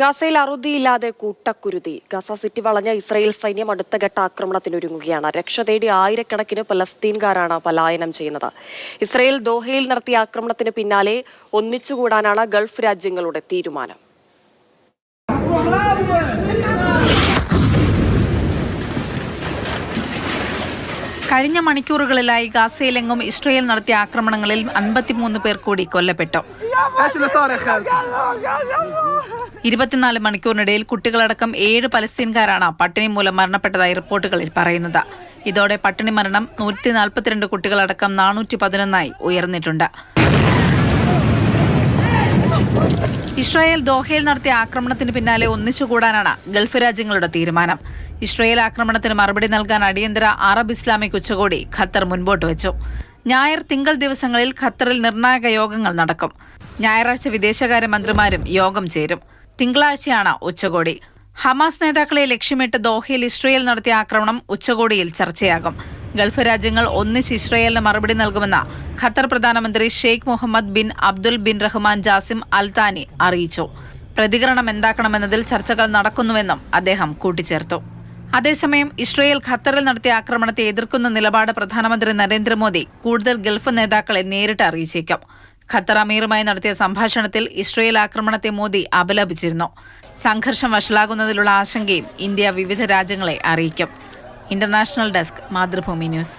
ഗാസയിൽ അറുതിയില്ലാതെ കൂട്ടക്കുരുതി. ഗസ സിറ്റി വളഞ്ഞ ഇസ്രയേൽ സൈന്യം അടുത്ത ഘട്ട ആക്രമണത്തിനൊരുങ്ങുകയാണ്. രക്ഷ തേടി ആയിരക്കണക്കിന് പലസ്തീൻകാരാണ് പലായനം ചെയ്യുന്നത്. ഇസ്രയേൽ ദോഹയിൽ നടത്തിയ ആക്രമണത്തിന് പിന്നാലെ ഒന്നിച്ചുകൂടാനാണ് ഗൾഫ് രാജ്യങ്ങളുടെ തീരുമാനം. കഴിഞ്ഞ മണിക്കൂറുകളിലായി ഗാസയിലെങ്ങും ഇസ്രയേൽ നടത്തിയ ആക്രമണങ്ങളിൽ അൻപത്തിമൂന്ന് പേർ കൂടി കൊല്ലപ്പെട്ടു. ഇരുപത്തിനാല് മണിക്കൂറിനിടയിൽ കുട്ടികളടക്കം ഏഴ് പലസ്തീൻകാരാണ് പട്ടിണി മൂലം മരണപ്പെട്ടതായി റിപ്പോർട്ടുകളിൽ പറയുന്നത്. ഇതോടെ പട്ടിണി മരണം നൂറ്റി നാൽപ്പത്തിരണ്ട് കുട്ടികളടക്കം നാനൂറ്റി പതിനൊന്നായി ഉയർന്നിട്ടുണ്ട്. ഇസ്രായേൽ ദോഹയിൽ നടത്തിയ ആക്രമണത്തിന് പിന്നാലെ ഒന്നിച്ചുകൂടാനാണ് ഗൾഫ് രാജ്യങ്ങളുടെ തീരുമാനം. ഇസ്രായേൽ ആക്രമണത്തിന് മറുപടി നൽകാൻ അടിയന്തര അറബ് ഇസ്ലാമിക് ഉച്ചകോടി ഖത്തർ മുൻപോട്ട് വെച്ചു. ഞായർ തിങ്കൾ ദിവസങ്ങളിൽ ഖത്തറിൽ നിർണായക യോഗങ്ങൾ നടക്കും. ഞായറാഴ്ച വിദേശകാര്യമന്ത്രിമാരും യോഗം ചേരും. തിങ്കളാഴ്ചയാണ് ഉച്ചകോടി. ഹമാസ് നേതാക്കളെ ലക്ഷ്യമിട്ട് ദോഹയിൽ ഇസ്രയേൽ നടത്തിയ ആക്രമണം ഉച്ചകോടിയിൽ ചർച്ചയാകും. ഗൾഫ് രാജ്യങ്ങൾ ഒന്നിച്ച് ഇസ്രയേലിന് മറുപടി നൽകുമെന്ന് ഖത്തർ പ്രധാനമന്ത്രി Sheikh Mohammed bin Abdul bin Rahman Jassim Al Thani അറിയിച്ചു. പ്രതികരണം എന്താക്കണമെന്നതിൽ ചർച്ചകൾ നടക്കുന്നുവെന്നും അദ്ദേഹം കൂട്ടിച്ചേർത്തു. അതേസമയം ഇസ്രയേൽ ഖത്തറിൽ നടത്തിയ ആക്രമണത്തെ എതിർക്കുന്ന നിലപാട് പ്രധാനമന്ത്രി നരേന്ദ്രമോദി കൂടുതൽ ഗൾഫ് നേതാക്കളെ നേരിട്ട് അറിയിച്ചേക്കും. ഖത്തർ അമീറുമായി നടത്തിയ സംഭാഷണത്തിൽ ഇസ്രയേൽ ആക്രമണത്തെ മോദി അപലപിച്ചിരുന്നു. സംഘർഷം വഷളാകുന്നതിലുള്ള ആശങ്കയും ഇന്ത്യ വിവിധ രാജ്യങ്ങളെ അറിയിക്കും. International desk Mathrubhumi news